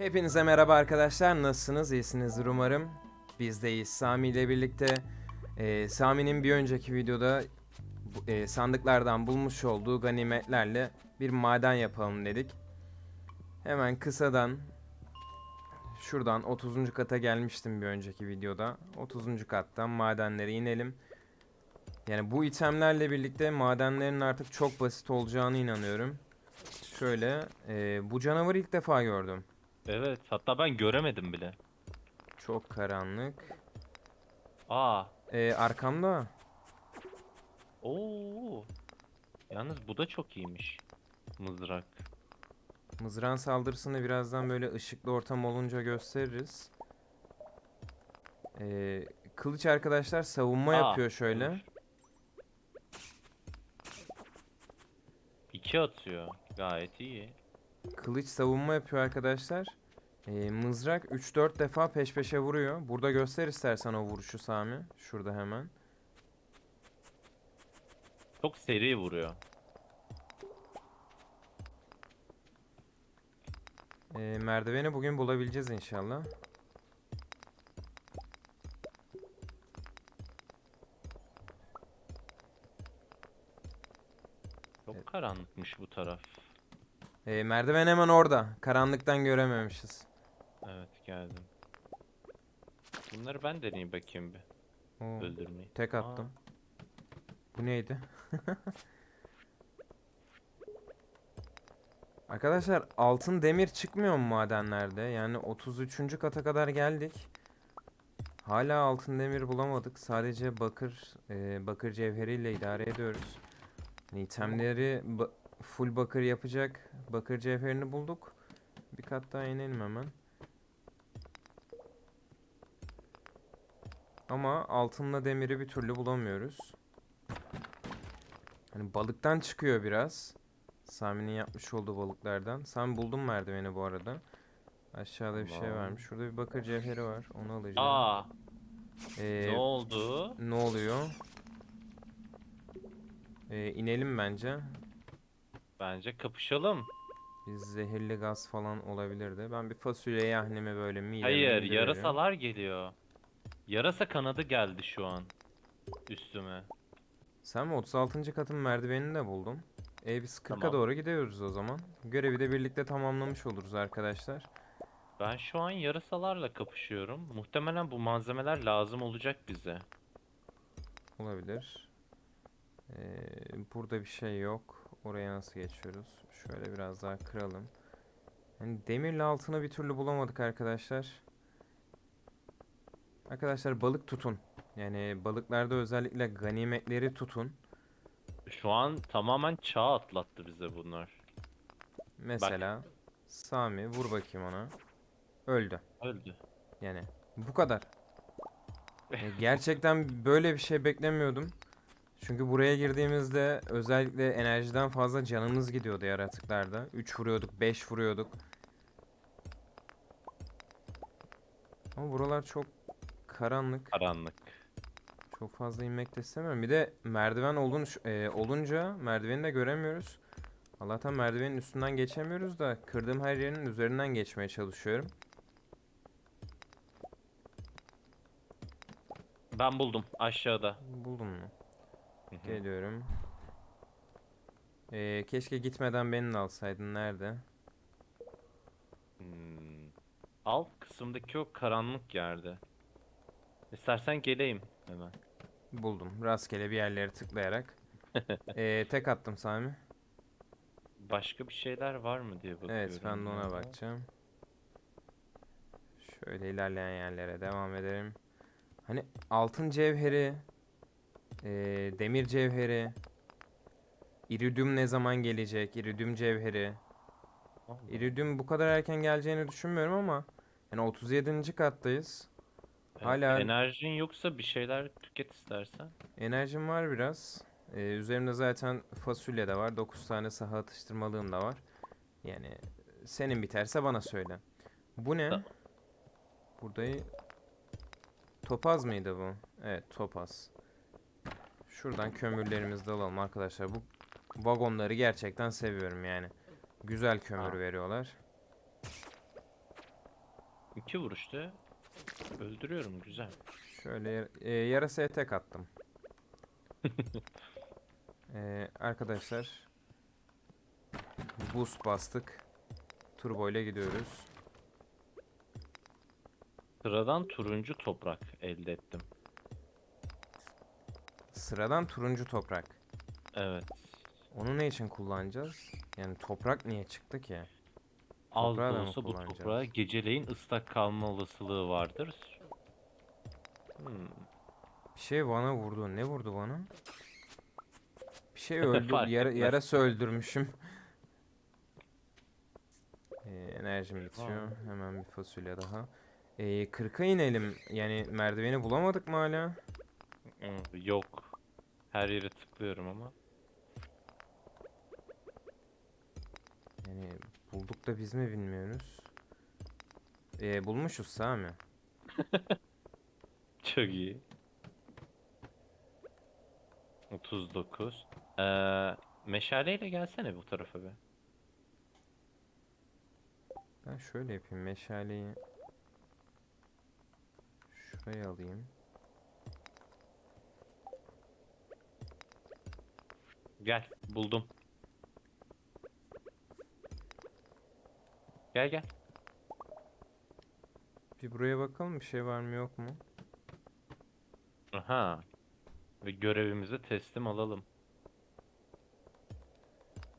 Hepinize merhaba arkadaşlar. Nasılsınız? İyisinizdir umarım. Biz de iyiyiz. Sami ile birlikte e, Sami'nin bir önceki videoda e, sandıklardan bulmuş olduğu ganimetlerle bir maden yapalım dedik. Hemen kısadan şuradan 30. kata gelmiştim bir önceki videoda. 30. kattan madenlere inelim. Yani bu itemlerle birlikte madenlerin artık çok basit olacağını inanıyorum. Şöyle e, bu canavarı ilk defa gördüm. Evet, hatta ben göremedim bile. Çok karanlık. Aa, Ee, arkamda. oo. Yalnız bu da çok iyiymiş. Mızrak. Mızrağın saldırısını birazdan böyle ışıklı ortam olunca gösteririz. Ee, kılıç arkadaşlar savunma Aa, yapıyor şöyle. olur. İki atıyor. Gayet iyi. Kılıç savunma yapıyor arkadaşlar. Ee, mızrak 3-4 defa peş peşe vuruyor. Burada göster istersen o vuruşu Sami. Şurada hemen. Çok seri vuruyor. Ee, merdiveni bugün bulabileceğiz inşallah. Çok karanlıkmış bu taraf. Ee, merdiven hemen orada. Karanlıktan görememişiz. Geldim. Bunları ben deneyeyim bakayım bir. Oo, Öldürmeyi. tek Aa, attım. Bu neydi? Arkadaşlar altın demir çıkmıyor mu madenlerde? Yani 33. kata kadar geldik. Hala altın demir bulamadık. Sadece bakır e, bakır cevheriyle idare ediyoruz. Yani itemleri ba- full bakır yapacak bakır cevherini bulduk. Bir kat daha inelim hemen. Ama altınla demiri bir türlü bulamıyoruz. Hani balıktan çıkıyor biraz. Sami'nin yapmış olduğu balıklardan. Sami buldum merdiveni bu arada. Aşağıda bir şey varmış. Şurada bir bakır cevheri var. Onu alacağım. Aa, Ee, ne oldu? ne oluyor? Ee, inelim bence. Bence kapışalım. Bir zehirli gaz falan olabilirdi. Ben bir fasulye yahnemi böyle mideme Hayır, yarasalar geliyor. Yarasa kanadı geldi şu an. Üstüme. Sen mi 36. katın merdivenini de buldun. E biz 40'a Tamam. doğru gidiyoruz o zaman. Görevi de birlikte tamamlamış oluruz arkadaşlar. Ben şu an yarasalarla kapışıyorum. Muhtemelen bu malzemeler lazım olacak bize. Olabilir. Ee, burada bir şey yok. Oraya nasıl geçiyoruz? Şöyle biraz daha kıralım. Yani demirle altını bir türlü bulamadık arkadaşlar. Arkadaşlar balık tutun. Yani balıklarda özellikle ganimetleri tutun. Şu an tamamen çağ atlattı bize bunlar. Mesela Sami vur bakayım ona. Öldü. Öldü. Yani bu kadar. Ya gerçekten böyle bir şey beklemiyordum. Çünkü buraya girdiğimizde özellikle enerjiden fazla canımız gidiyordu yaratıklarda. 3 vuruyorduk, 5 vuruyorduk. Ama buralar çok karanlık. Karanlık. Çok fazla inmek de istemiyorum. Bir de merdiven olun, e, olunca merdiveni de göremiyoruz. Allah'tan merdivenin üstünden geçemiyoruz da kırdığım her yerin üzerinden geçmeye çalışıyorum. Ben buldum aşağıda. Buldun mu? Hı hı. Geliyorum. Ee, keşke gitmeden beni de alsaydın. Nerede? Hmm. Alt kısımdaki o karanlık yerde. İstersen geleyim hemen. Buldum. Rastgele bir yerleri tıklayarak. Ee, tek attım Sami. Başka bir şeyler var mı diye bakıyorum. Evet ben de ona ya. bakacağım. Şöyle ilerleyen yerlere devam edelim. Hani altın cevheri, ee, demir cevheri, iridium ne zaman gelecek? İridium cevheri. Allah. İridium bu kadar erken geleceğini düşünmüyorum ama yani 37. kattayız. Evet, hala- Enerjin yoksa bir şeyler tüket istersen. Enerjim var biraz. Ee, üzerimde zaten fasulye de var. 9 tane saha atıştırmalığım da var. Yani senin biterse bana söyle. Bu ne? Burada topaz mıydı bu? Evet topaz. Şuradan kömürlerimizi de alalım arkadaşlar. Bu vagonları gerçekten seviyorum yani. Güzel kömür Aa. veriyorlar. İki vuruşta öldürüyorum güzel. Şöyle e, yarasaya tek attım. E, arkadaşlar boost bastık. Turbo ile gidiyoruz. Sıradan turuncu toprak elde ettim. Sıradan turuncu toprak. Evet. Onu ne için kullanacağız? Yani toprak niye çıktı ki? Az da Toprağı da mı olsa bu kullanacağız? toprağa geceleyin ıslak kalma olasılığı vardır. Hmm. Bir şey bana vurdu. Ne vurdu bana? Bir şey öldü. Fark Yara, etmez. yarası öldürmüşüm. Ee, enerjim bitiyor. Hemen bir fasulye daha. Ee, 40'a inelim. Yani merdiveni bulamadık mı hala? Hmm, Yok. Her yere tıklıyorum ama. Yani bulduk da biz mi bilmiyoruz. Ee, bulmuşuz Sami. Çok iyi. 39. Ee, meşaleyle gelsene bu tarafa be. Ben şöyle yapayım. Meşaleyi şuraya alayım. Gel, buldum. Gel gel. Bir buraya bakalım bir şey var mı yok mu? Aha. Ve görevimizi teslim alalım.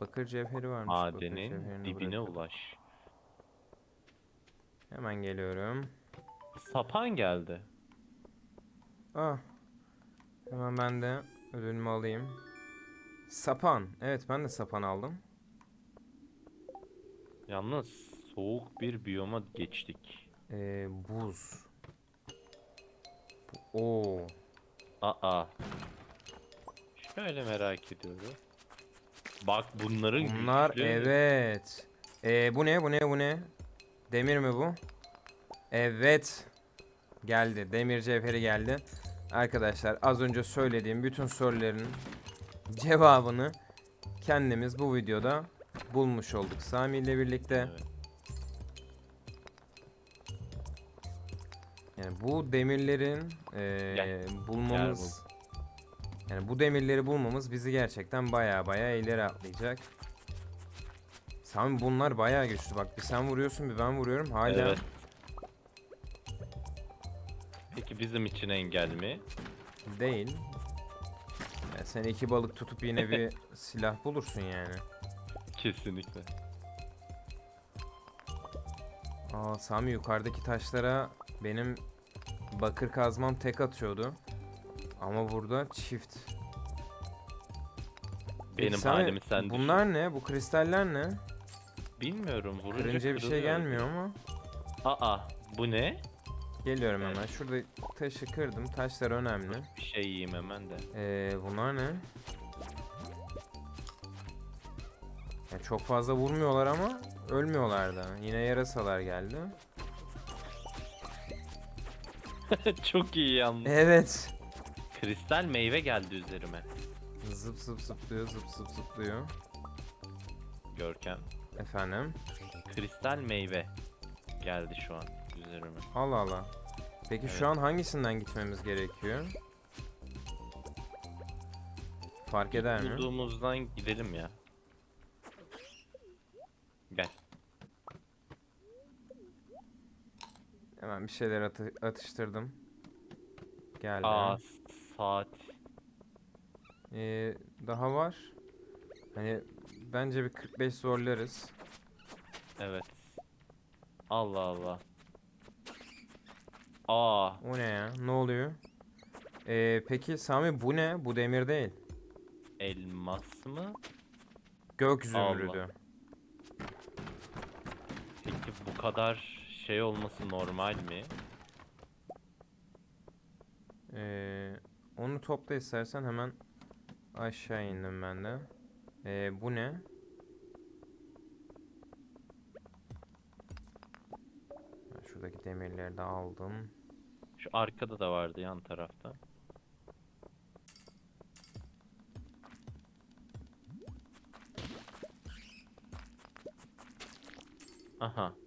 Bakır cevheri varmış. Madenin dibine bırakalım. ulaş. Hemen geliyorum. Sapan geldi. Ah. Hemen ben de ödülümü alayım. Sapan. Evet ben de sapan aldım. Yalnız soğuk bir biyoma geçtik. Ee, buz. Bu- Oo. Aa. Şöyle merak ediyorum. Bak bunların Bunlar güçlü. evet. Ee, bu ne bu ne bu ne? Demir mi bu? Evet. Geldi. Demir cevheri geldi. Arkadaşlar az önce söylediğim bütün soruların cevabını kendimiz bu videoda bulmuş olduk. Sami ile birlikte. Evet. Bu demirlerin Gel. bulmamız yani bu demirleri bulmamız bizi gerçekten baya baya ileri atlayacak. Sami bunlar baya güçlü. Bak bir sen vuruyorsun bir ben vuruyorum. Hala Evet. Peki bizim için engel mi? değil. Yani sen iki balık tutup yine bir silah bulursun yani. Kesinlikle. Aa Sami yukarıdaki taşlara benim bakır kazmam tek atıyordu. Ama burada çift. Peki Benim Sami, halimi sen düşün. Bunlar ne? Bu kristaller ne? Bilmiyorum vurunca Kırınca bir şey kırılıyor. gelmiyor ama. Aa bu ne? Geliyorum Evet. hemen. Şurada taşı kırdım. Taşlar önemli. Bir şey yiyeyim hemen de. Ee, bunlar ne? Ya çok fazla vurmuyorlar ama ölmüyorlar da. Yine yarasalar geldi. Çok iyi yalnız. Evet. Kristal meyve geldi üzerime. Zıp zıp zıplıyor, zıp zıp zıplıyor. Görkem. Efendim? Kristal meyve geldi şu an üzerime. Allah Allah. Peki Evet. şu an hangisinden gitmemiz gerekiyor? Fark eder mi? Bulduğumuzdan gidelim ya. Gel. Hemen bir şeyler atı- atıştırdım. Geldi. Aa saat. Ee, daha var. Hani bence bir 45 zorlarız. Evet. Allah Allah. Aa O ne ya? Ne oluyor? Ee, peki Sami bu ne? Bu demir değil. elmas mı? Gök Allah. zümrüdü. Peki bu kadar şey olması normal mi? Ee, onu topla istersen hemen aşağı indim ben de. Ee, bu ne? Şuradaki demirleri de aldım. Şu arkada da vardı yan tarafta. Aha.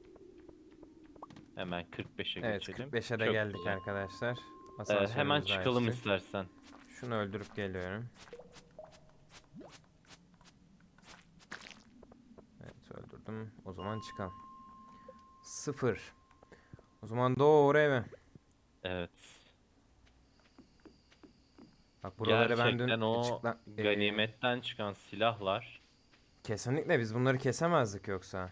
Hemen 45'e Evet geçelim. 45'e de Çok geldik güzel. arkadaşlar. Ee, hemen çıkalım açtık. istersen. Şunu öldürüp geliyorum. Evet öldürdüm. O zaman çıkalım. Sıfır. O zaman doğru eve. Evet. Bak buraları ben dün Gerçekten o açıkla- Ee, ganimetten çıkan silahlar kesinlikle biz bunları kesemezdik yoksa.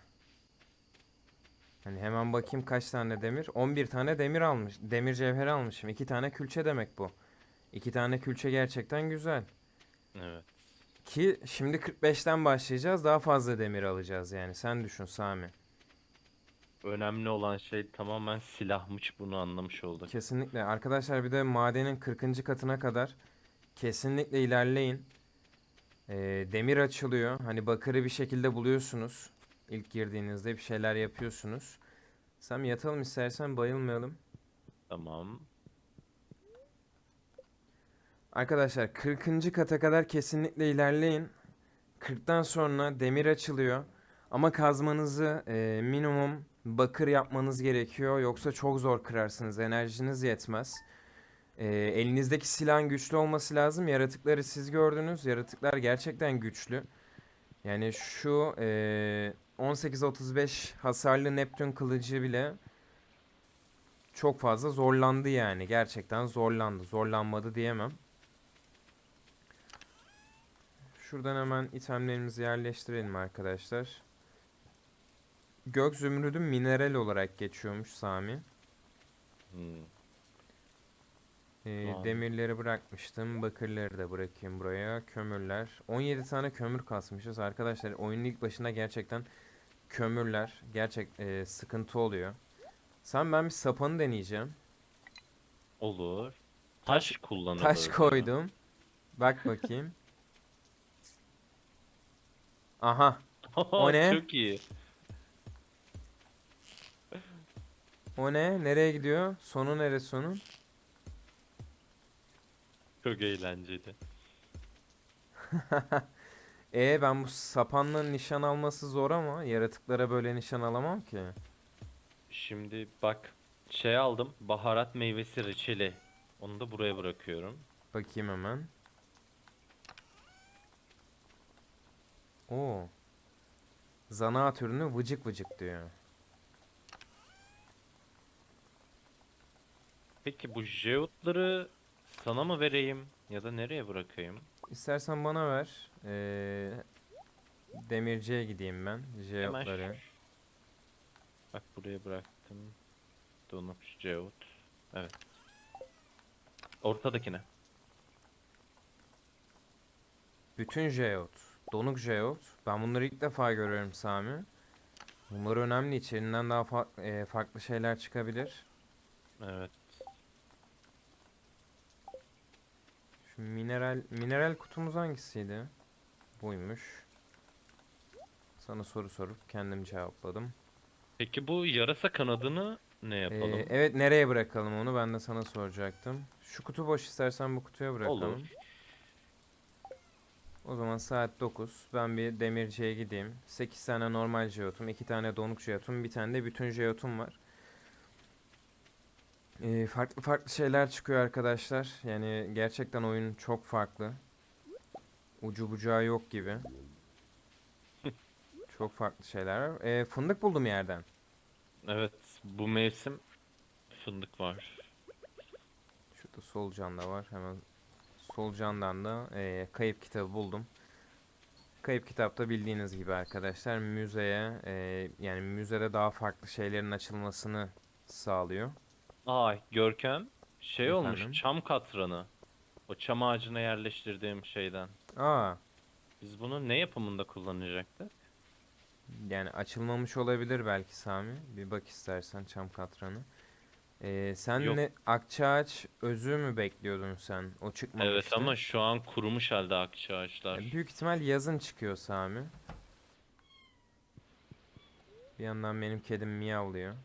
Hani hemen bakayım kaç tane demir. 11 tane demir almış. Demir cevheri almışım. 2 tane külçe demek bu. 2 tane külçe gerçekten güzel. evet. Ki şimdi 45'ten başlayacağız. Daha fazla demir alacağız yani. Sen düşün Sami. Önemli olan şey tamamen silahmış bunu anlamış olduk. Kesinlikle. Arkadaşlar bir de madenin 40. katına kadar kesinlikle ilerleyin. Ee, demir açılıyor. Hani bakırı bir şekilde buluyorsunuz. İlk girdiğinizde bir şeyler yapıyorsunuz. Sami yatalım istersen bayılmayalım. Tamam. Arkadaşlar 40. kata kadar kesinlikle ilerleyin. 40'tan sonra demir açılıyor. Ama kazmanızı e, minimum bakır yapmanız gerekiyor. Yoksa çok zor kırarsınız. Enerjiniz yetmez. E, elinizdeki silahın güçlü olması lazım. Yaratıkları siz gördünüz. Yaratıklar gerçekten güçlü. Yani şu e, 18-35 hasarlı Neptün kılıcı bile çok fazla zorlandı yani. Gerçekten zorlandı. Zorlanmadı diyemem. Şuradan hemen itemlerimizi yerleştirelim arkadaşlar. Gök zümrüdü mineral olarak geçiyormuş Sami. Hmm. Ee, Vay. demirleri bırakmıştım. Bakırları da bırakayım buraya. Kömürler. 17 tane kömür kasmışız. Arkadaşlar oyunun ilk başında gerçekten kömürler gerçek e, sıkıntı oluyor. Sen ben bir sapanı deneyeceğim. Olur. Taş kullanılır. Taş koydum. Bak bakayım. Aha. O ne? Çok iyi. O ne? Nereye gidiyor? Sonu neresi sonun? Çok eğlenceli. E ben bu sapanla nişan alması zor ama yaratıklara böyle nişan alamam ki. Şimdi bak şey aldım. Baharat meyvesi reçeli. Onu da buraya bırakıyorum. Bakayım hemen. Oo. Zanaat ürünü vıcık vıcık diyor. Peki bu jeotları sana mı vereyim ya da nereye bırakayım? İstersen bana ver. Ee, demirciye gideyim ben. Jeotları. Bak buraya bıraktım. Donup jeot. Evet. Ortadakine. Bütün jeot. Donuk jeot. Ben bunları ilk defa görüyorum Sami. Bunlar önemli. İçerinden daha fa- e, farklı şeyler çıkabilir. Evet. Şu mineral mineral kutumuz hangisiydi? Buymuş. Sana soru sorup kendim cevapladım. Peki bu yarasa kanadını ne Ee, yapalım? evet nereye bırakalım onu ben de sana soracaktım. Şu kutu boş istersen bu kutuya bırakalım. Olur. O zaman saat 9. Ben bir demirciye gideyim. 8 tane normal jeotum, 2 tane donuk jeotum, bir tane de bütün jeotum var. Ee, farklı farklı şeyler çıkıyor arkadaşlar. Yani gerçekten oyun çok farklı. Ucu bucağı yok gibi. Çok farklı şeyler var. Ee, fındık buldum yerden. Evet, bu mevsim fındık var. Şurada solucan da var. Hemen solucandan da eee, kayıp kitabı buldum. Kayıp kitapta bildiğiniz gibi arkadaşlar müzeye eee, yani müzede daha farklı şeylerin açılmasını sağlıyor. Aa, Görkem şey Efendim? olmuş, çam katranı. O çam ağacına yerleştirdiğim şeyden. Aa, Biz bunu ne yapımında kullanacaktık? yani açılmamış olabilir belki Sami. Bir bak istersen çam katranı. Eee, sen Yok. ne akçaağaç özü mü bekliyordun sen? O çıkmamıştı. Evet ama şu an kurumuş halde akça ağaçlar. Ya Büyük ihtimal yazın çıkıyor Sami. Bir yandan benim kedim miyavlıyor.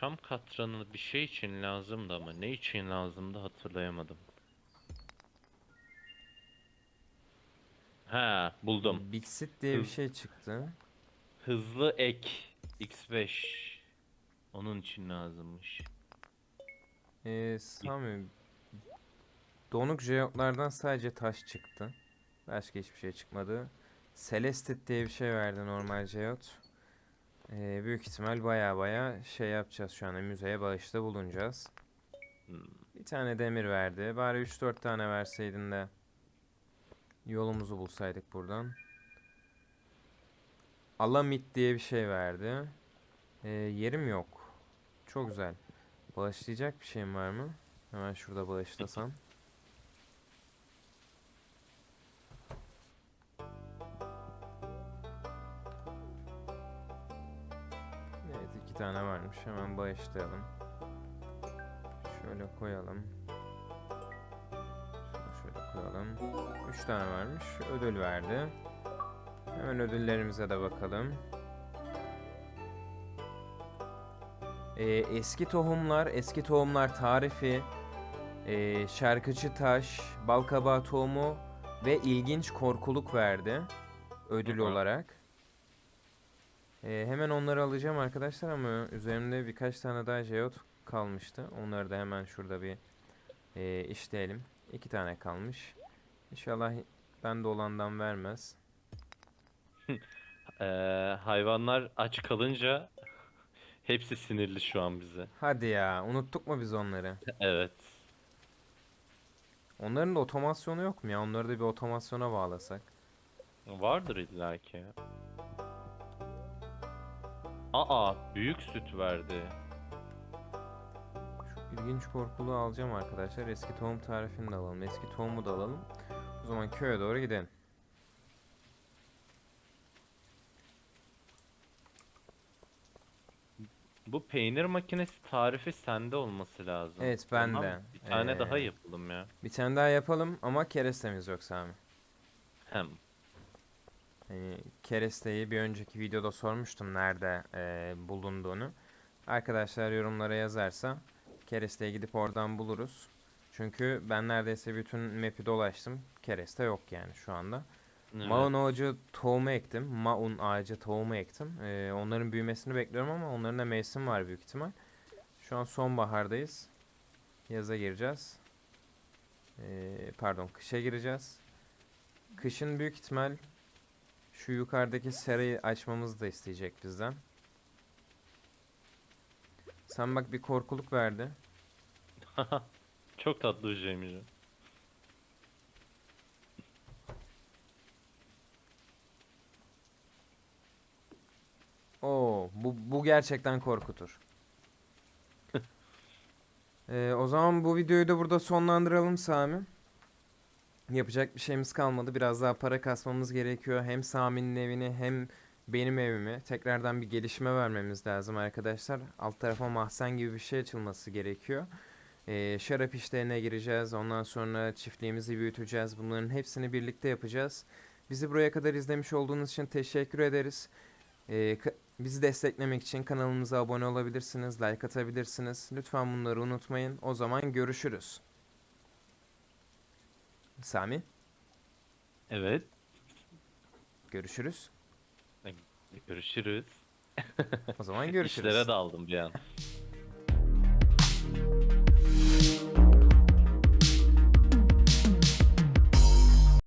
Çam katranı bir şey için lazımdı ama ne için lazımdı hatırlayamadım. Ha, buldum. Bixit diye bir şey çıktı. Hızlı ek X5. Onun için lazımmış. Ee, Sami donuk jeotlardan sadece taş çıktı. Başka hiçbir şey çıkmadı. Celestit diye bir şey verdi normal jeot. Ee, büyük ihtimal baya baya şey yapacağız şu anda müzeye bağışta bulunacağız. Hmm. Bir tane demir verdi. Bari 3-4 tane verseydin de yolumuzu bulsaydık buradan. Alamit diye bir şey verdi. Ee, yerim yok. Çok güzel. Bağışlayacak bir şeyim var mı? Hemen şurada bağışlasam. tane varmış. Hemen bağışlayalım. Şöyle koyalım. Şunu şöyle koyalım. Üç tane varmış. Ödül verdi. Hemen ödüllerimize de bakalım. Ee, eski tohumlar, eski tohumlar tarifi, ee, şarkıcı taş, balkabağı tohumu ve ilginç korkuluk verdi ödül olarak. Ee, hemen onları alacağım arkadaşlar ama üzerimde birkaç tane daha jeot kalmıştı. Onları da hemen şurada bir ee, işleyelim. İki tane kalmış. İnşallah bende olandan vermez. Ee, hayvanlar aç kalınca hepsi sinirli şu an bize. Hadi ya, unuttuk mu biz onları? Evet. Onların da otomasyonu yok mu ya? Onları da bir otomasyona bağlasak. Vardır illaki. Aa, büyük süt verdi. Şu ilginç korkuluğu alacağım arkadaşlar. Eski tohum tarifini de alalım. Eski tohumu da alalım. O zaman köye doğru gidelim. Bu peynir makinesi tarifi sende olması lazım. Evet, Tamam, bende. Bir tane daha Ee, yapalım ya. Bir tane daha yapalım ama kerestemiz yok Sami. Hem. Hani keresteyi bir önceki videoda sormuştum nerede eee, bulunduğunu. Arkadaşlar yorumlara yazarsa keresteye gidip oradan buluruz. Çünkü ben neredeyse bütün map'i dolaştım. Kereste yok yani şu anda. Evet. Maun ağacı tohumu ektim. Maun ağacı tohumu ektim. Ee, onların büyümesini bekliyorum ama onların da mevsim var büyük ihtimal. Şu an sonbahardayız. Yaza gireceğiz. Ee, pardon kışa gireceğiz. Kışın büyük ihtimal şu yukarıdaki serayı açmamızı da isteyecek bizden. Sen bak bir korkuluk verdi. Çok tatlı o. Oo, bu, bu gerçekten korkutur. Ee, o zaman bu videoyu da burada sonlandıralım Sami. Yapacak bir şeyimiz kalmadı. Biraz daha para kasmamız gerekiyor. Hem Sami'nin evini hem benim evimi tekrardan bir gelişme vermemiz lazım arkadaşlar. Alt tarafa mahzen gibi bir şey açılması gerekiyor. Ee, şarap işlerine gireceğiz. Ondan sonra çiftliğimizi büyüteceğiz. Bunların hepsini birlikte yapacağız. Bizi buraya kadar izlemiş olduğunuz için teşekkür ederiz. Ee, bizi desteklemek için kanalımıza abone olabilirsiniz, like atabilirsiniz. Lütfen bunları unutmayın. O zaman görüşürüz. Sami, Evet. görüşürüz. Görüşürüz. O zaman görüşürüz. İşlere daldım bir an.